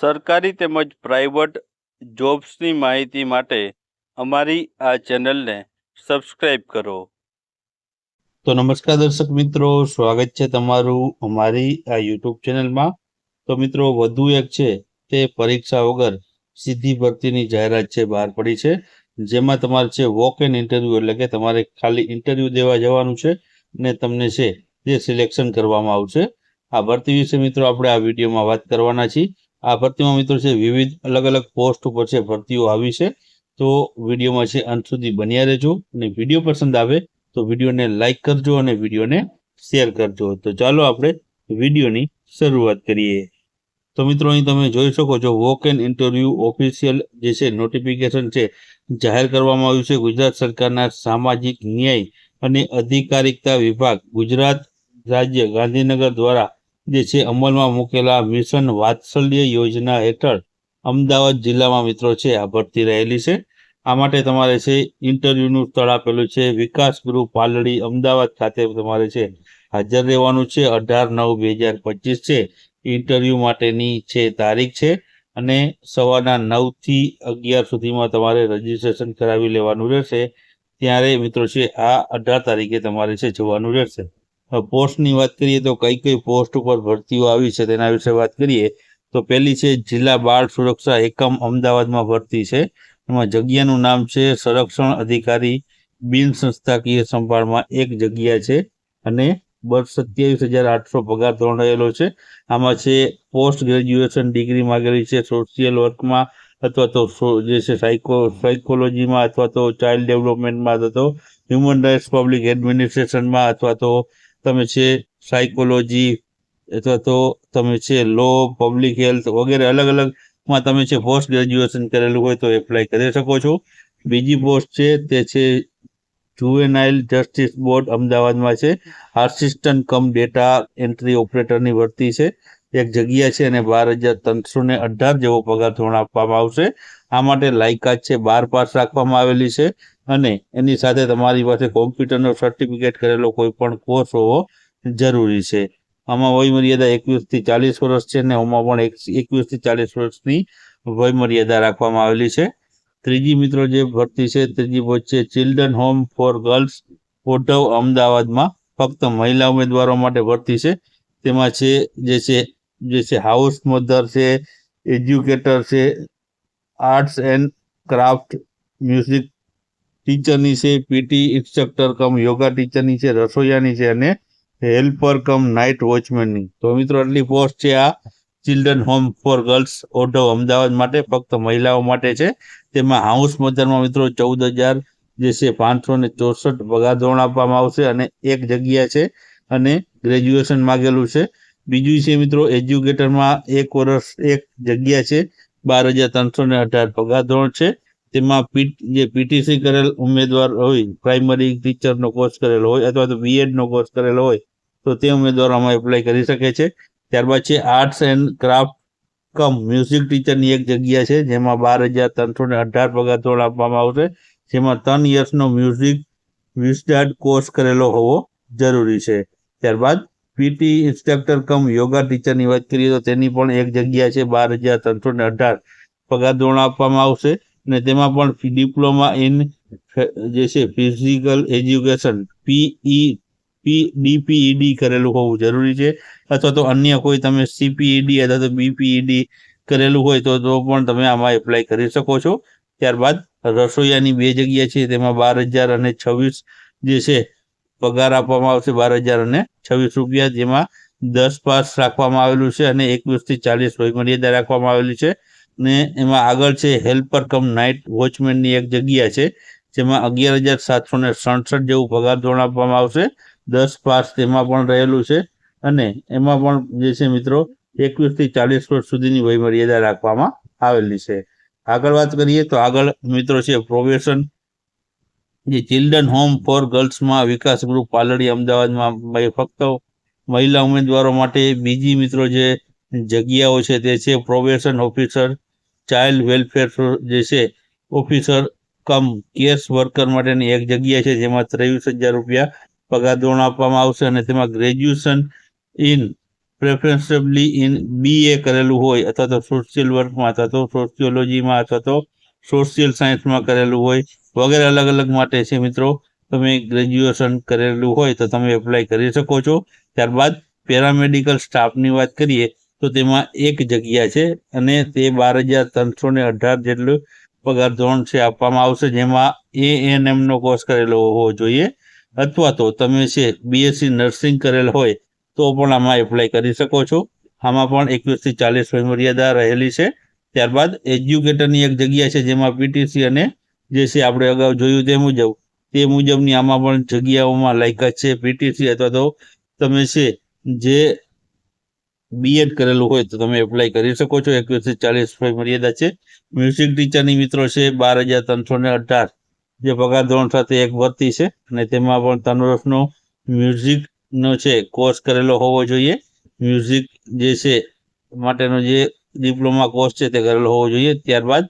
સરકારી તેમજ પ્રાઇવેટ જોબ્સની માહિતી માટે અમારી આ ચેનલને સબસ્ક્રાઇબ કરો. તો નમસ્કાર દર્શક મિત્રો, સ્વાગત છે તમારું અમારી આ યુટ્યુબ ચેનલમાં. તો મિત્રો, વધુ એક છે તે પરીક્ષા વગર સીધી ભરતીની જાહેરાત છે, બહાર પડી છે. જેમાં તમારે છે વોક એન ઇન્ટરવ્યૂ એટલે કે તમારે ખાલી ઇન્ટરવ્યૂ દેવા જવાનું છે ને તમને છે તે સિલેક્શન કરવામાં આવશે. આ ભરતી વિશે મિત્રો આપણે આ વિડીયોમાં વાત કરવાના છીએ. આ ભરતીમાં મિત્રો છે, વિવિધ અલગ અલગ પોસ્ટ ઉપર છે, ભરતીઓ આવી છે. તો વિડીયોમાં છે, અંત સુધી બન્યા રહેજો અને વીડિયો પસંદ આવે તો વિડીયોને લાઇક કરજો અને વિડીયોને શેર કરજો. તો ચાલો આપણે વિડીયોની શરૂઆત કરીએ. તો મિત્રો, અહીં તમે જોઈ શકો છો વોક એન ઇન્ટરવ્યૂ ઓફિશિયલ જે છે નોટિફિકેશન છે, જાહેર કરવામાં આવ્યું છે. ગુજરાત સરકારના સામાજિક ન્યાય અને અધિકારિકતા વિભાગ, ગુજરાત રાજ્ય ગાંધીનગર દ્વારા જે છે, અમલમાં મૂકેલા મિશન વાત્સલ્ય યોજના હેઠળ અમદાવાદ જિલ્લામાં મિત્રો છે, આ ભરતી રહેલી છે. આ માટે તમારે છે, ઇન્ટરવ્યૂનું સ્થળ આપેલું છે. વિકાસ ગૃહ પાલડી અમદાવાદ ખાતે તમારે છે, હાજર રહેવાનું છે. અઢાર નવ બે હજાર પચીસ છે. ઇન્ટરવ્યૂ માટેની છે, તારીખ છે અને સવારના નવથી અગિયાર સુધીમાં તમારે રજીસ્ટ્રેશન કરાવી લેવાનું રહેશે. ત્યારે મિત્રો છે, આ અઢાર તારીખે તમારે છે, જવાનું રહેશે. પોસ્ટની વાત કરીએ તો કઈ કઈ પોસ્ટ ઉપર ભરતીઓ આવી છે તેના વિશે વાત કરીએ, તો પહેલી છે જિલ્લા બાળ સુરક્ષા એકમ અમદાવાદમાં ભરતી છે. એમાં જગ્યાનું નામ છે સંરક્ષણ અધિકારી બિન સંસ્થાકીય સંભાળમાં એક જગ્યા છે અને બસ સત્યાવીસ હજાર આઠસો પગાર ધોરણ રહેલો છે. આમાં છે પોસ્ટ ગ્રેજ્યુએશન ડિગ્રી માગેલી છે સોશિયલ વર્કમાં અથવા તો જે છે સાયકો સાયકોલોજીમાં અથવા તો ચાઇલ્ડ ડેવલપમેન્ટમાં અથવા તો હ્યુમન રાઇટ્સ પબ્લિક એડમિનિસ્ટ્રેશનમાં અથવા તો તમે છે સાયકોલોજી અથવા તો તમે છે લો પબ્લિક હેલ્થ વગેરે અલગ અલગમાં તમે છે પોસ્ટ ગ્રેજ્યુએશન કરેલું હોય તો એપ્લાય કરી શકો છો. બીજી પોસ્ટ છે તે છે જુવેનાઇલ જસ્ટિસ બોર્ડ અમદાવાદમાં છે. આસિસ્ટન્ટ કમ ડેટા એન્ટ્રી ઓપરેટરની ભરતી છે. એક જગ્યા છે અને બાર હજાર ત્રણસો ને અઢાર જેવો પગાર ધોરણ આપવામાં આવશે. આ માટે લાયકાત છે, બાર પાસ રાખવામાં આવેલી છે અને એની સાથે તમારી પાસે કોમ્પ્યુટરનો સર્ટિફિકેટ કરેલો કોઈ પણ કોર્સ હોવો જરૂરી છે. આમાં વયમર્યાદા એકવીસથી ચાલીસ વર્ષ છે ને આમાં પણ એકવીસથી ચાલીસ વર્ષની વયમર્યાદા રાખવામાં આવેલી છે. ત્રીજી મિત્રો જે ભરતી છે, ત્રીજી પોસ્ટ છે children home for girls Odhav અમદાવાદમાં ફક્ત મહિલા ઉમેદવારો માટે ભરતી છે. તેમાં છે, જે છે જે છે હાઉસ મધર છે એજ્યુકેટર છે આર્ટ્સ એન્ડ ક્રાફ્ટ મ્યુઝિક ટીચરની છે, પીટી ઇન્સ્ટ્રક્ટર કમ, યોગા ટીચરની છે, રસોઈયાની છે અને હેલ્પર કમ, નાઇટ વોચમેનની. તો મિત્રો, આટલી પોસ્ટ છે આ children home for girls Odhav Ahmedabad માટે, ફક્ત મહિલાઓ માટે છે. તેમાં હાઉસ મધરમાં મિત્રો ચૌદ હજાર જે છે પાંચસો ને ચોસઠ પગાર ધોરણ આપવામાં આવશે અને એક જગ્યા છે અને ગ્રેજ્યુએશન માગેલું છે. બીજું છે મિત્રો, એજ્યુકેટરમાં એક વર્ષ એક જગ્યા છે બાર હજાર ત્રણસો ને અઢાર પગાર ધોરણ છે. તેમાં પીટ જે પીટીસી કરેલ ઉમેદવાર હોય, પ્રાઇમરી ટીચરનો કોર્સ કરેલો હોય અથવા તો બીએડનો કોર્સ કરેલો હોય, તો તે ઉમેદવાર આમાં એપ્લાય કરી શકે છે. ત્યારબાદ છે arts and craft cum music ટીચરની એક જગ્યા છે, જેમાં બાર હજાર ત્રણસો ને અઢાર પગાર ધોરણ આપવામાં આવશે. જેમાં ત્રણ યર્સનો મ્યુઝિક વિસ્ટાર્ડ કોર્સ કરેલો હોવો જરૂરી છે. ત્યારબાદ પીટી ઇન્સ્ટ્રક્ટર કમ યોગા ટીચરની વાત કરીએ તો તેની પણ એક જગ્યા છે બાર હજાર ત્રણસો ને અઢાર. પગાર ધોરણ આપવામાં આવશે અને તેમાં પણ ડિપ્લોમા ઇન જે છે, physical education, PE P DPED કરેલું હોવું જરૂરી છે. અથવા તો અન્ય કોઈ તમે સીપીઈડી અથવા તો બીપીઈડી કરેલું હોય તો તો પણ તમે આમાં એપ્લાય કરી શકો છો. ત્યારબાદ રસોઈયાની બે જગ્યા છે, તેમાં બાર હજાર અને છવ્વીસ જે છે પગાર આપવામાં આવશે બાર હજાર અને છવ્વીસ રૂપિયા, જેમાં દસ પાસ રાખવામાં આવેલું છે અને એકવીસથી ચાલીસ વય મર્યાદા રાખવામાં આવેલી છે. ને એમાં આગળ છે હેલ્પર કમ નાઇટ વોચમેનની એક જગ્યા છે, જેમાં અગિયાર હજાર સાતસો ને સડસઠ જેવું પગાર ધોરણ આપવામાં આવશે. દસ પાસ તેમાં પણ રહેલું છે અને એમાં પણ જે છે મિત્રો એકવીસથી ચાલીસ વર્ષ સુધીની વય મર્યાદા રાખવામાં આવેલી છે. આગળ વાત કરીએ તો આગળ મિત્રો છે પ્રોવેશન જે ચિલ્ડ્રન હોમ ફોર ગર્લ્સમાં વિકાસ ગ્રુપ પાલડી અમદાવાદમાં ફક્ત મહિલા ઉમેદવારો માટે બીજી મિત્રો જે જગ્યાઓ છે તે છે પ્રોબેશન ઓફિસર ચાઇલ્ડ વેલફેર જે છે ઓફિસર કમ કેસ વર્કર માટેની એક જગ્યા છે જેમાં ત્રેવીસ હજાર રૂપિયા પગાર ધોરણ આપવામાં આવશે અને તેમાં graduation in preferably in BA કરેલું હોય અથવા તો સોશિયલ વર્કમાં અથવા તો સોશિયોલોજીમાં અથવા તો સોશિયલ સાયન્સમાં કરેલું હોય, વગેરે અલગ અલગ માટે છે મિત્રો. તમે ગ્રેજ્યુએશન કરેલું હોય તો તમે એપ્લાય કરી શકો છો. ત્યારબાદ પેરામેડિકલ સ્ટાફની વાત કરીએ તો તેમાં એક જગ્યા છે અને તે બાર હજાર ત્રણસો ને અઢાર જેટલું પગાર ધોરણ છે આપવામાં આવશે, જેમાં એ એન એમનો કોર્સ કરેલો હોવો જોઈએ. અથવા તો તમે છે બીએસસી નર્સિંગ કરેલ હોય તો પણ આમાં એપ્લાય કરી શકો છો. આમાં પણ એકવીસથી ચાલીસ વય મર્યાદા રહેલી છે. ત્યારબાદ એજ્યુકેટરની એક જગ્યા છે જેમાં પીટીસી અને જે છે આપણે અગાઉ જોયું તે મુજબ. તે મુજબની આમાં પણ જગ્યાઓમાં લાયકાત છે. પીટીસી અથવા તો તમે છે જે બીએડ કરેલું હોય તો તમે એપ્લાય કરી શકો છો. એકવીસથી ચાલીસ મર્યાદા છે. મ્યુઝિક ટીચરની મિત્રો છે બાર હજાર ત્રણસો ને અઢાર. જે પગાર ધોરણ સાથે એક ભરતી છે અને તેમાં પણ ત્રણ વર્ષનો મ્યુઝિકનો છે કોર્સ કરેલો હોવો જોઈએ. મ્યુઝિક જે છે માટેનો જે ડિપ્લોમા કોર્સ છે તે કરેલો હોવો જોઈએ. ત્યારબાદ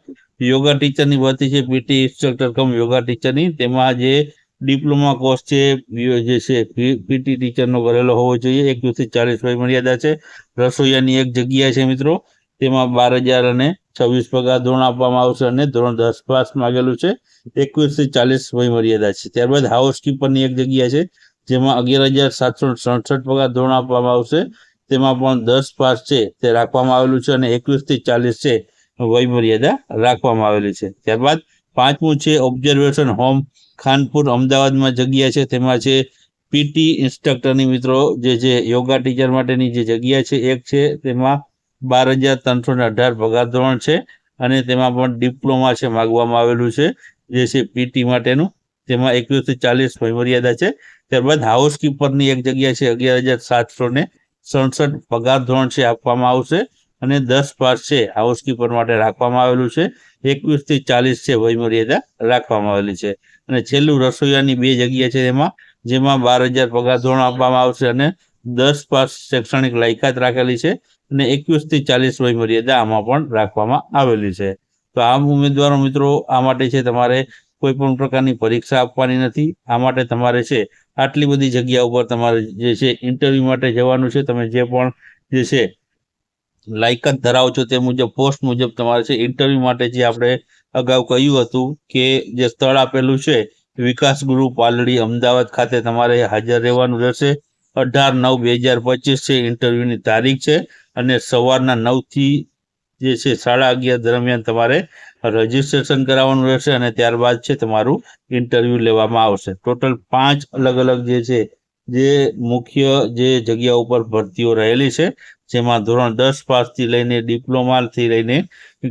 યોગા ટીચરની ભરતી છે પીટી ઇન્સ્ટ્રક્ટર કમ યોગા ટીચરની. તેમાં જે ડિપ્લોમા કોર્સ છે જે છે પીટી ટીચરનો કરેલો હોવો જોઈએ. એકવીસથી ચાલીસ વય મર્યાદા છે. રસોઈયાની એક જગ્યા છે મિત્રો. તેમાં બાર હજાર અને છવ્વીસ પગાર ધોરણ આપવામાં આવશે અને ધોરણ દસ પાસ માગેલું છે. એકવીસથી ચાલીસ વય મર્યાદા છે. ત્યારબાદ હાઉસકીપરની એક જગ્યા છે, જેમાં અગિયાર હજાર સાતસો સડસઠ પગાર ધોરણ આપવામાં આવશે. તેમાં પણ દસ પાસ છે તે રાખવામાં આવેલું છે અને એકવીસથી ચાલીસ છે વય મર્યાદા રાખવામાં આવેલી છે. ત્યારબાદ પાંચમું છે ઓબ્ઝર્વેશન હોમ ખાનપુર અમદાવાદમાં જગ્યા છે. તેમાં છે પીટી ઇન્સ્ટ્રક્ટરની મિત્રો જે છે યોગા ટીચર માટેની જે જગ્યા છે એક છે તેમાં બાર હજાર ત્રણસો ને અઢાર પગાર ધોરણ છે અને તેમાં પણ ડિપ્લોમા છે માગવામાં આવેલું છે જે છે પીટી માટેનું. તેમાં એકવીસથી ચાલીસ મર્યાદા છે. ત્યારબાદ હાઉસકીપરની એક જગ્યા છે અગિયાર હજાર સાતસો ને સડસઠ પગાર ધોરણ છે આપવામાં આવશે અને દસ પાસ છે હાઉસકીપર માટે રાખવામાં આવેલું છે. એકવીસથી ચાલીસ છે વયમર્યાદા રાખવામાં આવેલી છે. અને છેલ્લું રસોઈયાની બે જગ્યા છે એમાં, જેમાં બાર હજાર પગાર ધોરણ આપવામાં આવશે અને દસ પાસ શૈક્ષણિક લાયકાત રાખેલી છે અને એકવીસથી ચાલીસ વયમર્યાદા આમાં પણ રાખવામાં આવેલી છે. તો આમ ઉમેદવારો મિત્રો, આ માટે છે તમારે કોઈ પણ પ્રકારની પરીક્ષા આપવાની નથી. આ માટે તમારે છે આટલી બધી જગ્યા ઉપર તમારે જે છે ઇન્ટરવ્યૂ માટે જવાનું છે. તમે જે પણ જે છે લાયકાત ધરાવો છો તે મુજબ પોસ્ટ મુજબ તમારે છે ઇન્ટરવ્યૂ માટે જે આપણે અગાઉ કહ્યું હતું કે જે સ્થળ આપેલું છે વિકાસ ગુરુ પાલડી અમદાવાદ ખાતે તમારે હાજર રહેવાનું રહેશે. અઢાર નવ બે હજાર પચીસ છે ઇન્ટરવ્યૂની તારીખ છે અને સવારના નવથી જે છે, સાડા અગિયાર દરમિયાન તમારે રજીસ્ટ્રેશન કરાવવાનું રહેશે અને ત્યારબાદ છે તમારું ઇન્ટરવ્યૂ લેવામાં આવશે. ટોટલ પાંચ અલગ અલગ જે છે, જે મુખ્ય જે જગ્યા ઉપર ભરતીઓ રહેલી છે, જેમાં ધોરણ દસ પાસથી લઈને ડિપ્લોમાથી લઈને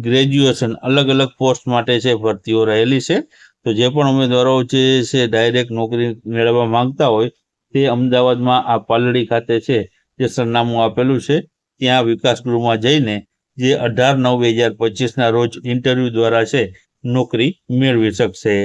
ગ્રેજ્યુએશન અલગ અલગ પોસ્ટ માટે છે ભરતીઓ રહેલી છે. તો જે પણ ઉમેદવારો જે છે, ડાયરેક્ટ નોકરી મેળવવા માંગતા હોય, તે અમદાવાદમાં આ પાલડી ખાતે છે, જે સરનામું આપેલું છે, ત્યાં વિકાસ ગૃહમાં જઈને જે અઢાર નવ બે હજાર પચીસના રોજ ઇન્ટરવ્યૂ દ્વારા છે નોકરી મેળવી શકશે.